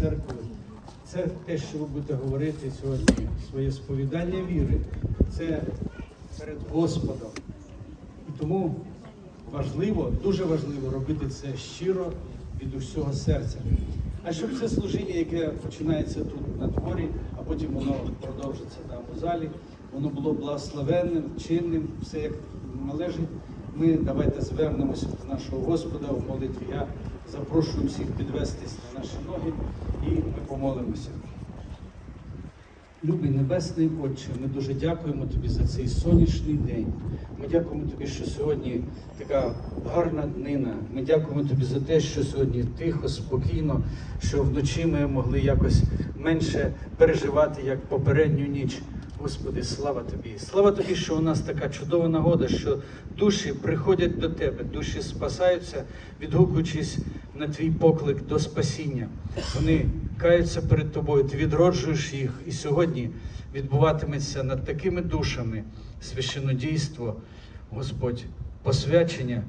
церкви. Це те, що ви будете говорити сьогодні, своє сповідання віри. Це перед Господом. І тому важливо, дуже важливо робити це щиро від усього серця. А щоб це служіння, яке починається тут на дворі, а потім воно продовжиться там у залі, воно було благословенним, чинним, все як належить. Ми давайте звернемося до нашого Господа в молитві. Я запрошую всіх підвестись на наші ноги і ми помолимося. Любий Небесний Отче, ми дуже дякуємо Тобі за цей сонячний день. Ми дякуємо Тобі, що сьогодні така гарна днина. Ми дякуємо Тобі за те, що сьогодні тихо, спокійно, що вночі ми могли якось менше переживати, як попередню ніч. Господи, слава Тобі! Слава Тобі, що у нас така чудова нагода, що душі приходять до Тебе, душі спасаються, відгукуючись на твій поклик до спасіння. Вони каються перед тобою, ти відроджуєш їх. І сьогодні відбуватиметься над такими душами священодійство, Господь, посвячення,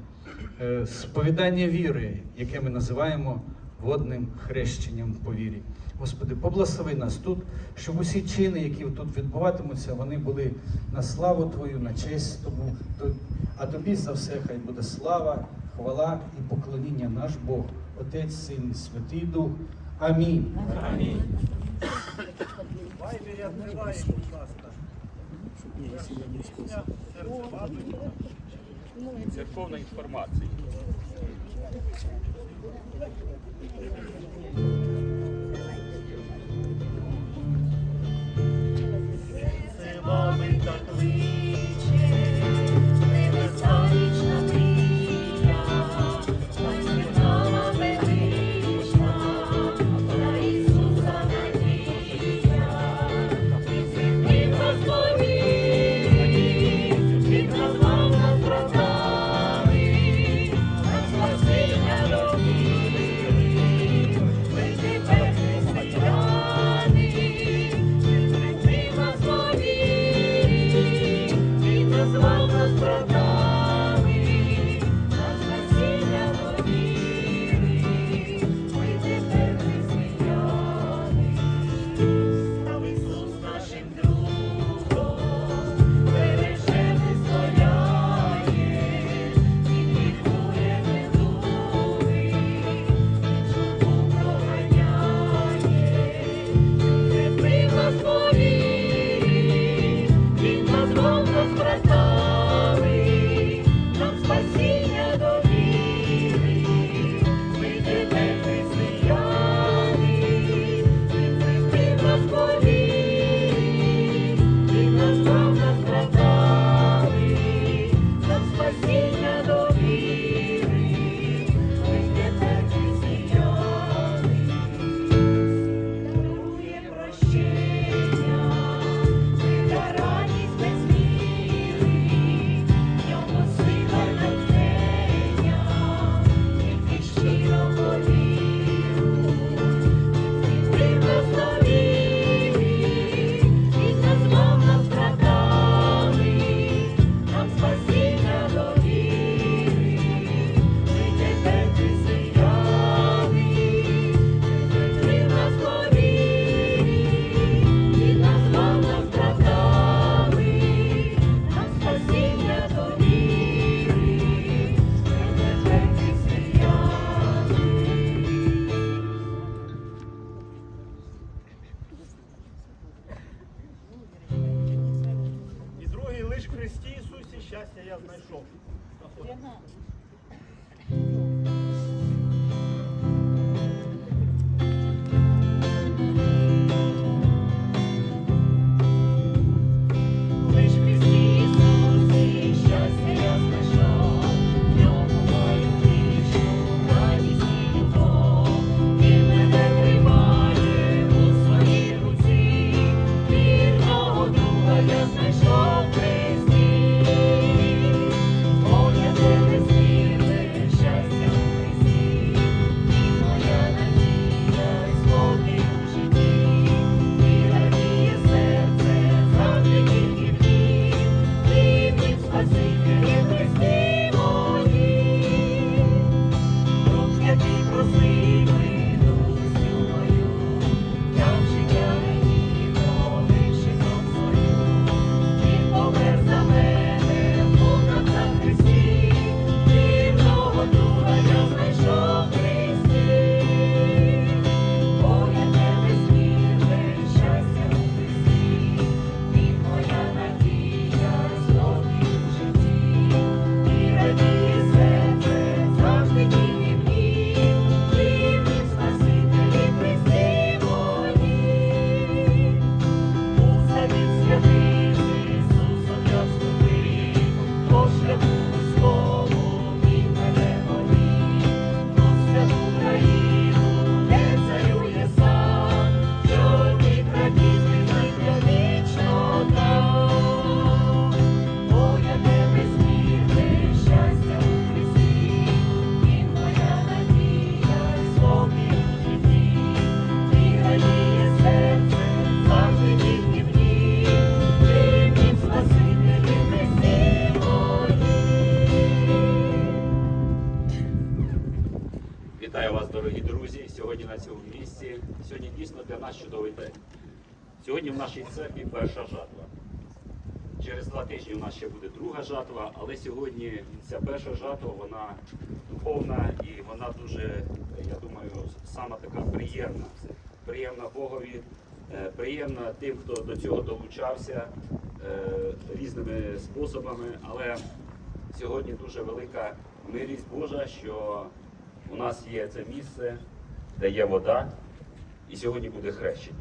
е, сповідання віри, яке ми називаємо водним хрещенням по вірі. Господи, поблагослови нас тут, щоб усі чини, які тут відбуватимуться, вони були на славу Твою, на честь Тому. А тобі за все хай буде слава, хвала і поклоніння наш Бог, Отець, Син і Святий Дух. Амінь. Вайбері відкриває, будь ласка. Церковна інформація. Силами так кличе, Христі Ісусі щастя я знайшов. Сьогодні в нашій церкві перша жатва. Через два тижні у нас ще буде друга жатва, але сьогодні ця перша жатва, вона духовна і вона дуже, я думаю, сама така приємна. Приємна Богові, е, приємна тим, хто до цього долучався е, різними способами. Але сьогодні дуже велика милість Божа, що у нас є це місце, де є вода, і сьогодні буде хрещення.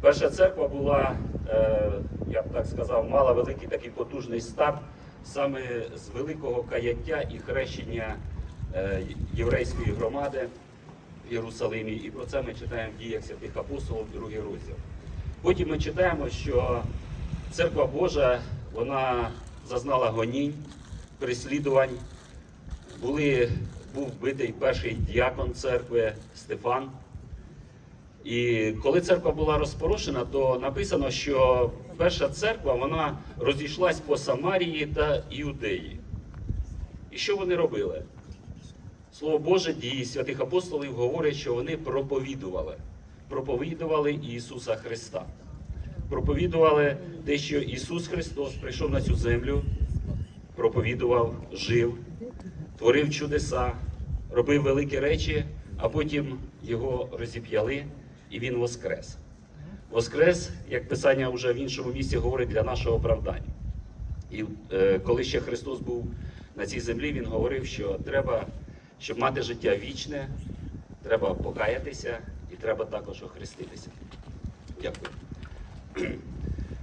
Перша церква була, е, я б так сказав, мала великий такий потужний старт саме з великого каяття і хрещення е, єврейської громади в Єрусалимі. І про це ми читаємо в діях святих апостолів, другий розділ. Потім ми читаємо, що церква Божа вона зазнала гонінь, переслідувань. Були, був вбитий перший діакон церкви Стефан. І коли церква була розпорошена, то написано, що перша церква вона розійшлась по Самарії та Іудеї. І що вони робили? Слово Боже, дії святих апостолів говорять, що вони проповідували. Проповідували Ісуса Христа. Проповідували те, що Ісус Христос прийшов на цю землю, проповідував, жив, творив чудеса, робив великі речі, а потім його розіп'яли і він воскрес. Воскрес, як Писання вже в іншому місці говорить, для нашого оправдання. І е, коли ще Христос був на цій землі, Він говорив, що треба, щоб мати життя вічне, треба покаятися і треба також охреститися. Дякую.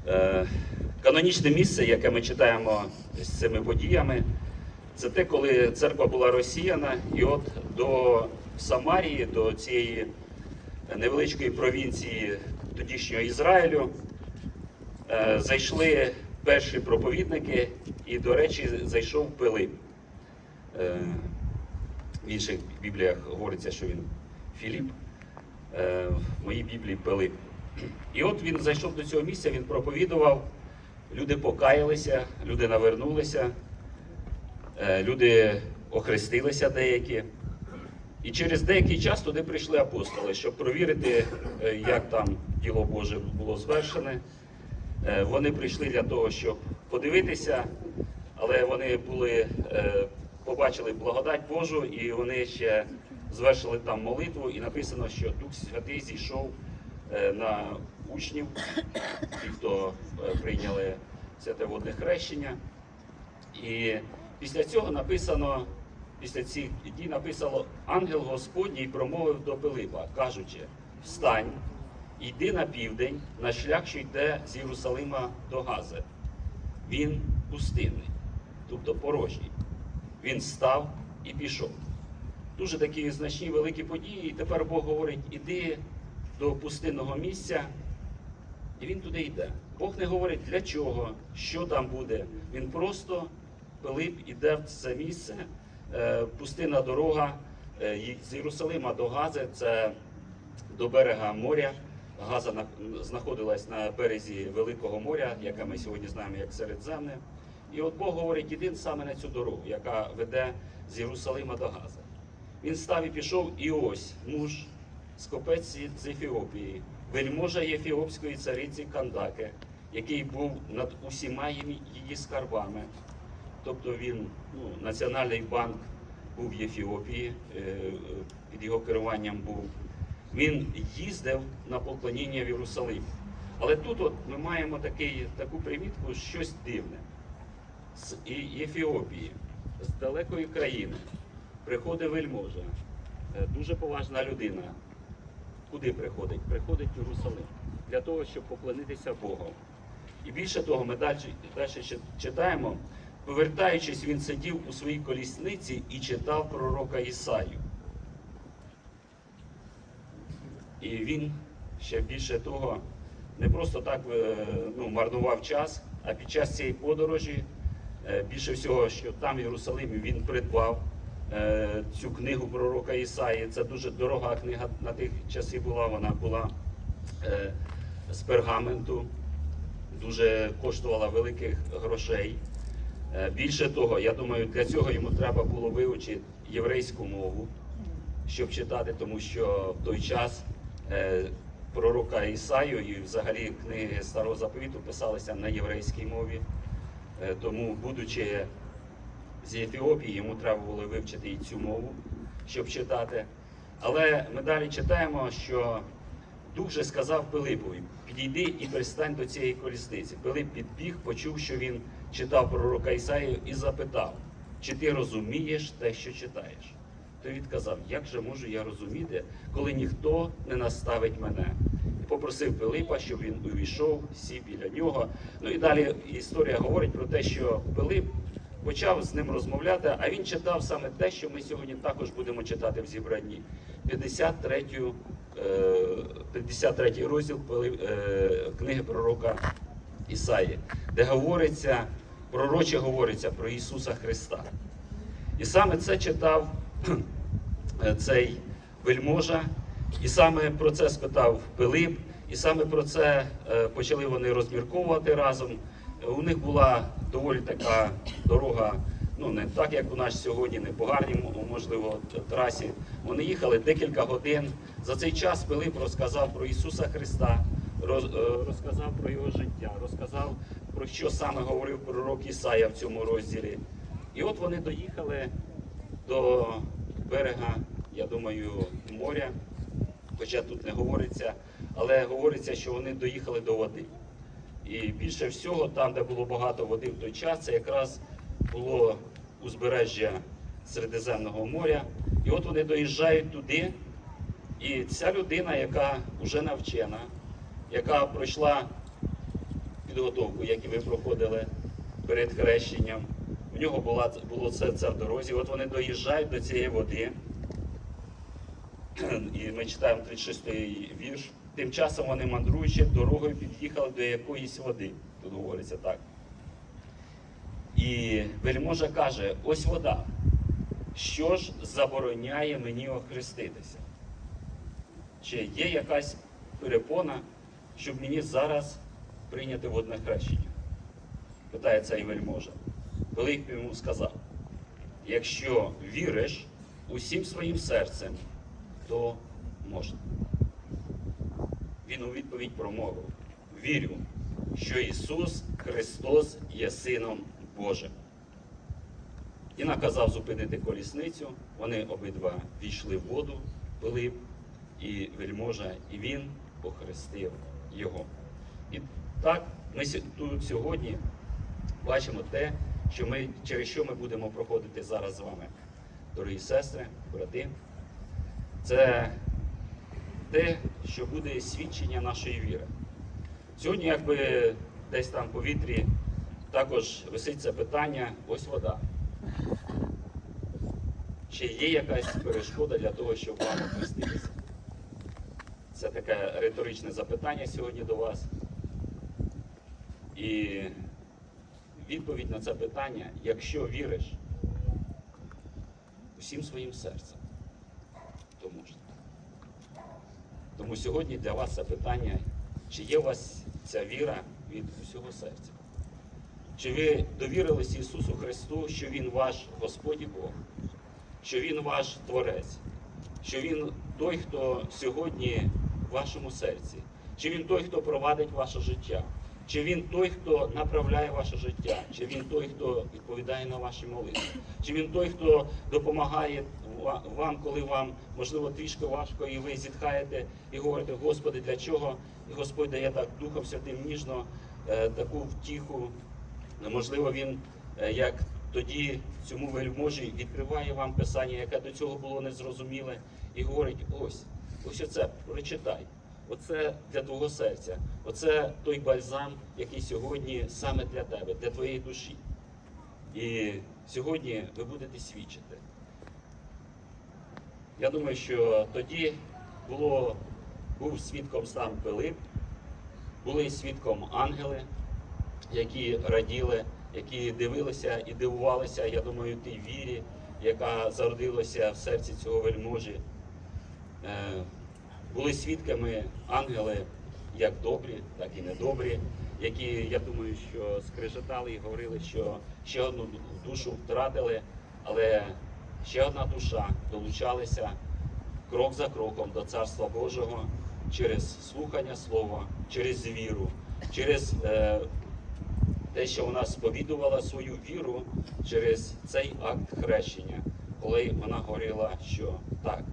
Е, Канонічне місце, яке ми читаємо з цими подіями, це те, коли церква була розсіяна, і от до Самарії, до цієї невеличкої провінції тодішнього Ізраїлю е, зайшли перші проповідники, і, до речі, зайшов Пилип. Е, В інших бібліях говориться, що він Філіп. Е, В моїй біблії Пилип. І от він зайшов до цього місця, він проповідував, люди покаялися, люди навернулися, люди охрестилися деякі. І через деякий час туди прийшли апостоли, щоб провірити, е, як там діло Боже було звершене. Е, Вони прийшли для того, щоб подивитися, але вони були, е, побачили благодать Божу, і вони ще звершили там молитву, і написано, що Дух Святий зійшов на учнів, ті, хто прийняли святе водне хрещення. І після цього написано, після цих дій написано, ангел Господній промовив до Пилипа, кажучи, встань, йди на південь, на шлях, що йде з Єрусалима до Гази. Він пустинний, тобто порожній. Він став і пішов. Дуже такі значні великі події. І тепер Бог говорить, іди до пустинного місця, і він туди йде. Бог не говорить для чого, що там буде. Він просто Пилип іде в це місце, е, пустинна дорога е, з Єрусалима до Гази, це до берега моря. Газа знаходилась на березі Великого моря, яке ми сьогодні знаємо як Середземне. І от Бог говорить, іди саме на цю дорогу, яка веде з Єрусалима до Гази. Він став і пішов, і ось муж, скопець з Ефіопії, вельможа Єфіопської цариці Кандаки, який був над усіма її скарбами. Тобто він, ну, Національний банк був в Єфіопії, е, під його керуванням був. Він їздив на поклоніння в Єрусалим. Але тут от ми маємо такий, таку примітку, щось дивне. З Єфіопії, з далекої країни, приходить вельможа, е, дуже поважна людина. Куди приходить? Приходить в Єрусалим для того, щоб поклонитися Богу. І більше того, ми далі, читаємо, повертаючись, він сидів у своїй колісниці і читав пророка Ісаю. І він ще більше того, не просто так е, ну, марнував час, а під час цієї подорожі, е, більше всього, що там в Єрусалимі він придбав е, цю книгу пророка Ісаї. Це дуже дорога книга на тих часи була. Вона була з пергаменту, дуже коштувала великих грошей. Е, Більше того, я думаю, для цього йому треба було вивчити єврейську мову. щоб читати, тому що в той час е, пророка Ісаю і взагалі книги Старого Заповіту писалися на єврейській мові. Е, тому, будучи з Ефіопії, йому треба було вивчити і цю мову, щоб читати. Але ми далі читаємо, що Дух же сказав Пилипові: підійди і пристань до цієї колісниці. Пилип підбіг, почув, що він читав пророка Ісаїю, і запитав, чи ти розумієш те, що читаєш? Той відказав, як же можу я розуміти, коли ніхто не наставить мене? І попросив Пилипа, щоб він увійшов, сів біля нього. Ну і далі історія говорить про те, що Пилип почав з ним розмовляти, а він читав саме те, що ми сьогодні також будемо читати в зібранні. 53 е, 53 розділ е, книги пророка Ісаї, де говориться, пророче говориться про Ісуса Христа. І саме це читав е, цей вельможа, і саме про це спитав Пилип, і саме про це е, почали вони розмірковувати разом. У них була доволі така дорога, ну не так, як у нас сьогодні, не по можливо, трасі. Вони їхали декілька годин. За цей час Пилип розказав про Ісуса Христа, е, розказав про його життя, розказав про що саме говорив пророк Ісая в цьому розділі. І от вони доїхали до берега, я думаю, моря, хоча тут не говориться, але говориться, що вони доїхали до води. І більше всього, там, де було багато води в той час, це якраз було узбережжя Середземного моря. І от вони доїжджають туди, і ця людина, яка вже навчена, яка пройшла підготовку, як і ви проходили перед хрещенням, в нього була, було це, це в дорозі. От вони доїжджають до цієї води. І ми читаємо 36-й вірш. Тим часом вони мандруючи дорогою під'їхали до якоїсь води. Тут говориться так. І вельможа каже: ось вода. Що ж забороняє мені охреститися? Чи є якась перепона, щоб мені зараз прийняти водне хрещення? Питає цей вельможа. Пилип йому сказав: якщо віриш усім своїм серцем, то можна. Він у відповідь промовив: Вірю, що Ісус Христос є Сином Божим. І наказав зупинити колісницю. Вони обидва війшли в воду, Пилип і вельможа, і він охрестив його. І так ми тут сьогодні бачимо те, що ми, через що ми будемо проходити зараз з вами, дорогі сестри, брати. Це те, що буде свідчення нашої віри. Сьогодні, якби десь там в повітрі також висить це питання, ось вода. Чи є якась перешкода для того, щоб вам охреститися? Це таке риторичне запитання сьогодні до вас. І відповідь на це питання, якщо віриш усім своїм серцем, то можна. Тому сьогодні для вас це питання, чи є у вас ця віра від усього серця? Чи ви довірились Ісусу Христу, що Він ваш Господь і Бог, що Він ваш Творець, що Він той, хто сьогодні в вашому серці, чи Він той, хто провадить ваше життя, чи Він той, хто направляє ваше життя, чи Він той, хто відповідає на ваші молитви, чи Він той, хто допомагає вам, коли вам можливо трішки важко, і ви зітхаєте і говорите, Господи, для чого? І Господь дає так Духом Святим ніжно е, таку втіху. Можливо, він е, як тоді цьому вельможі відкриває вам писання, яке до цього було незрозуміле, і говорить: ось, ось оце, прочитай. Оце для твого серця. Оце той бальзам, який сьогодні саме для тебе, для твоєї душі. І сьогодні ви будете свідчити. Я думаю, що тоді було, був свідком сам Пилип, були свідком ангели, які раділи, які дивилися і дивувалися, я думаю, тій вірі, яка зародилася в серці цього вельможі. Були свідками ангели як добрі, так і недобрі, які, я думаю, що скрежетали і говорили, що ще одну душу втратили, але ще одна душа долучалася крок за кроком до Царства Божого через слухання Слова, через віру, через е, те, що вона сповідувала свою віру через цей акт хрещення, коли вона говорила, що так,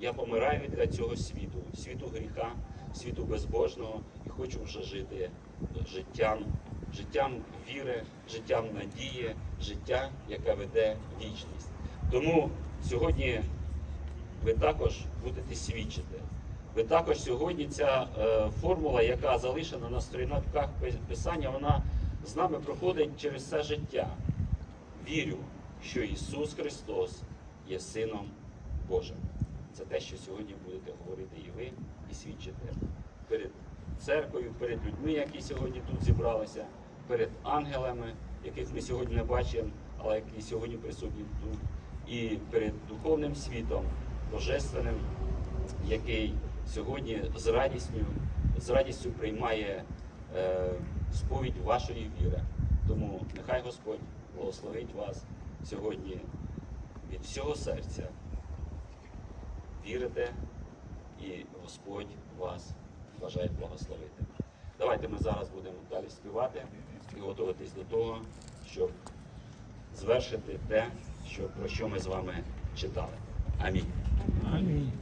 я помираю для цього світу, світу гріха, світу безбожного, і хочу вже жити життям, життям віри, життям надії, життя, яке веде вічність. Тому сьогодні ви також будете свідчити. Ви також сьогодні ця е, формула, яка залишена на сторінках писання, вона з нами проходить через все життя. Вірю, що Ісус Христос є Сином Божим. Це те, що сьогодні будете говорити і ви, і свідчите перед церквою, перед людьми, які сьогодні тут зібралися, перед ангелами, яких ми сьогодні не бачимо, але які сьогодні присутні тут, і перед духовним світом, божественним, який сьогодні з радістю, з радістю приймає е, сповідь вашої віри. Тому нехай Господь благословить вас сьогодні від всього серця. Вірите, і Господь вас бажає благословити. Давайте ми зараз будемо далі співати і готуватись до того, щоб звершити те, що, про що ми з вами читали. Амінь. Ликуй,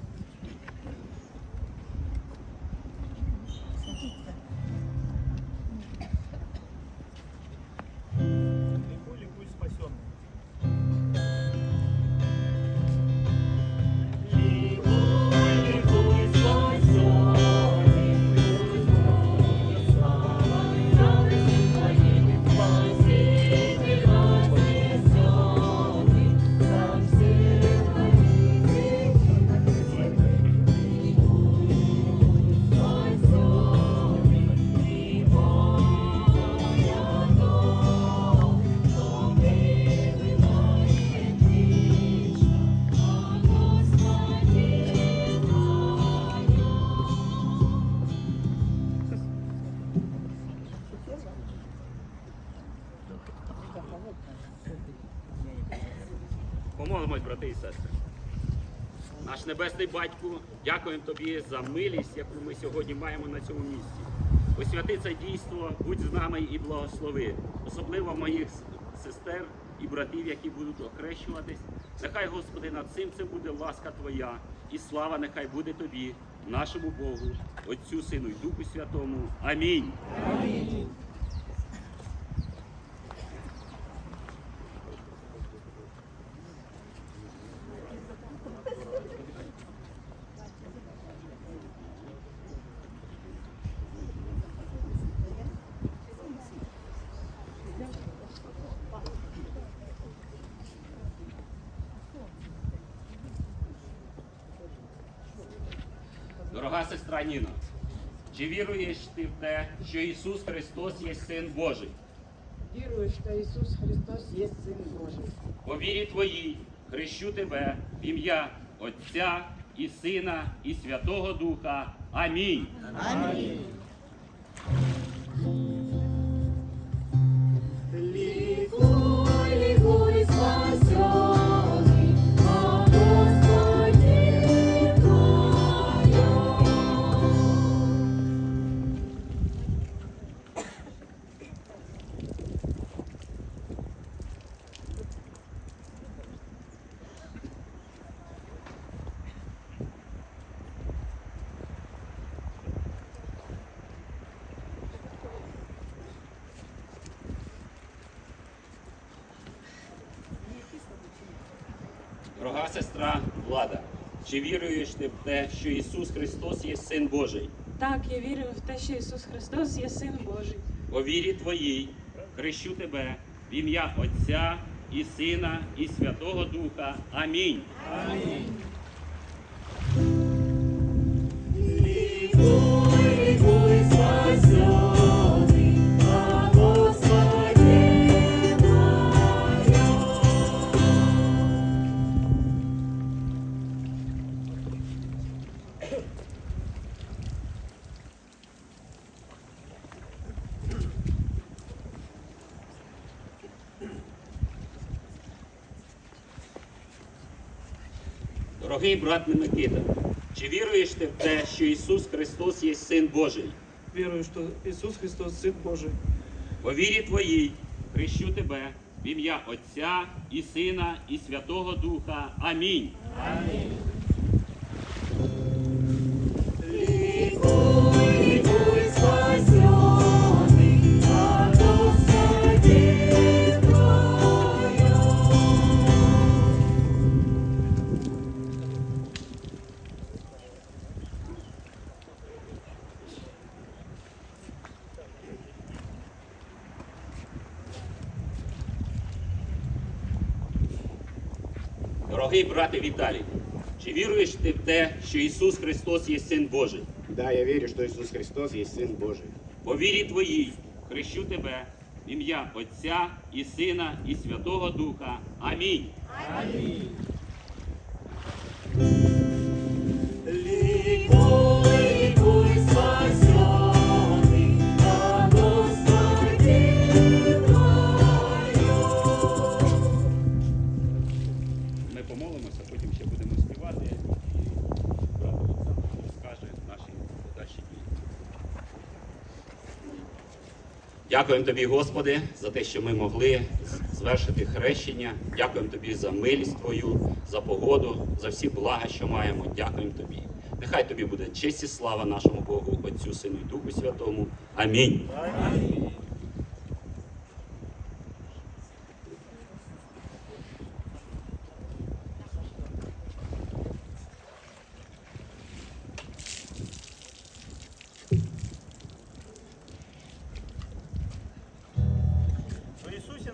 небесний батько, дякуємо тобі за милість, яку ми сьогодні маємо на цьому місці. Освяти це дійство, будь з нами і благослови, особливо моїх сестер і братів, які будуть охрещуватись. Нехай, Господи, над цим це буде ласка Твоя, і слава нехай буде тобі, нашому Богу, Отцю, Сину і Духу Святому. Амінь. Дорога сестра Ніна, чи віруєш ти в те, що Ісус Христос є Син Божий? Вірую, що Ісус Христос є Син Божий. По вірі твоїй хрещу тебе в ім'я Отця і Сина і Святого Духа. Амінь. Ликуй, чи віруєш ти в те, що Ісус Христос є Син Божий? Так, я вірю в те, що Ісус Христос є Син Божий. По вірі твоїй хрещу тебе в ім'я Отця і Сина і Святого Духа. Амінь. Ликуй, Дорогий брат Микита, Чи віруєш ти в те, що Ісус Христос є Син Божий? Вірую, що Ісус Христос Син Божий. По вірі твоїй хрещу тебе в ім'я Отця і Сина і Святого Духа. Амінь. Ликуй, Дорогий брате Віталій, чи віруєш ти в те, що Ісус Христос є Син Божий? Да, я вірю, що Ісус Христос є Син Божий. По вірі твоїй хрещу тебе в ім'я Отця і Сина і Святого Духа. Амінь. Ликуй, Дякуємо тобі, Господи, за те, що ми могли звершити хрещення. Дякуємо тобі за милість Твою, за погоду, за всі блага, що маємо. Дякуємо тобі. Нехай тобі буде честь і слава нашому Богу, Отцю, Сину і Духу Святому. Амінь. В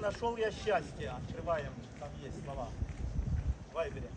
нашел я счастье. Открываем, там есть слова. Вайбере.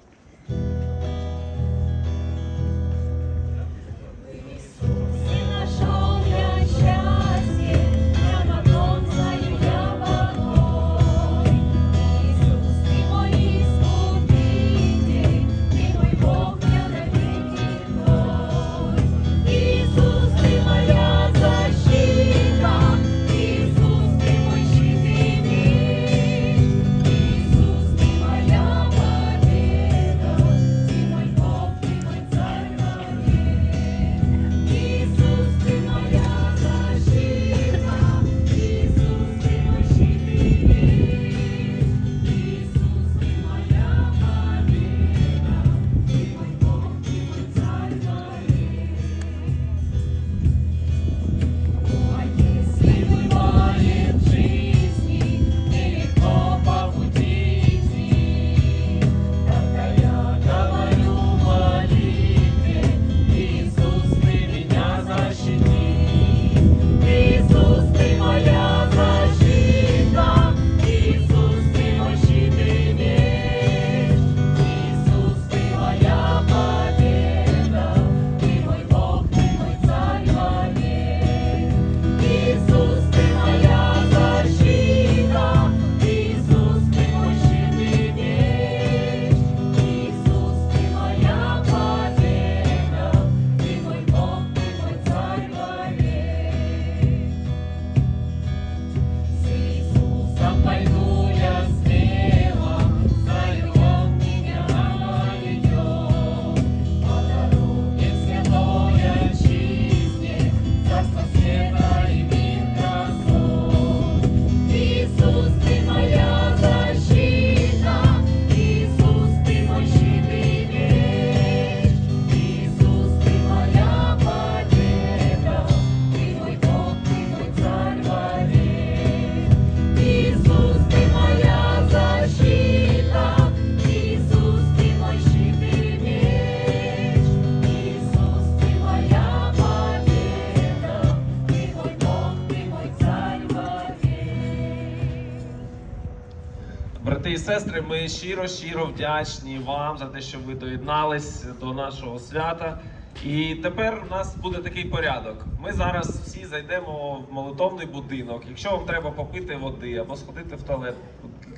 І сестри, ми щиро щиро вдячні вам за те, що ви доєднались до нашого свята. І тепер у нас буде такий порядок. Ми зараз всі зайдемо в молитовний будинок. Якщо вам треба попити води або сходити в туалет,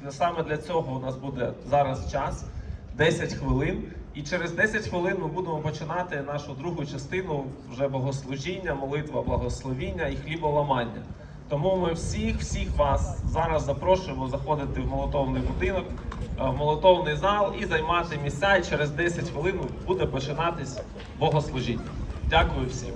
саме для цього у нас буде зараз час 10 хвилин. І через 10 хвилин ми будемо починати нашу другу частину вже богослужіння, молитва, благословіння і хліболамання. Тому ми всіх, всіх вас зараз запрошуємо заходити в молотовний будинок, в молотовний зал і займати місця. І через 10 хвилин буде починатись богослужіння. Дякую всім.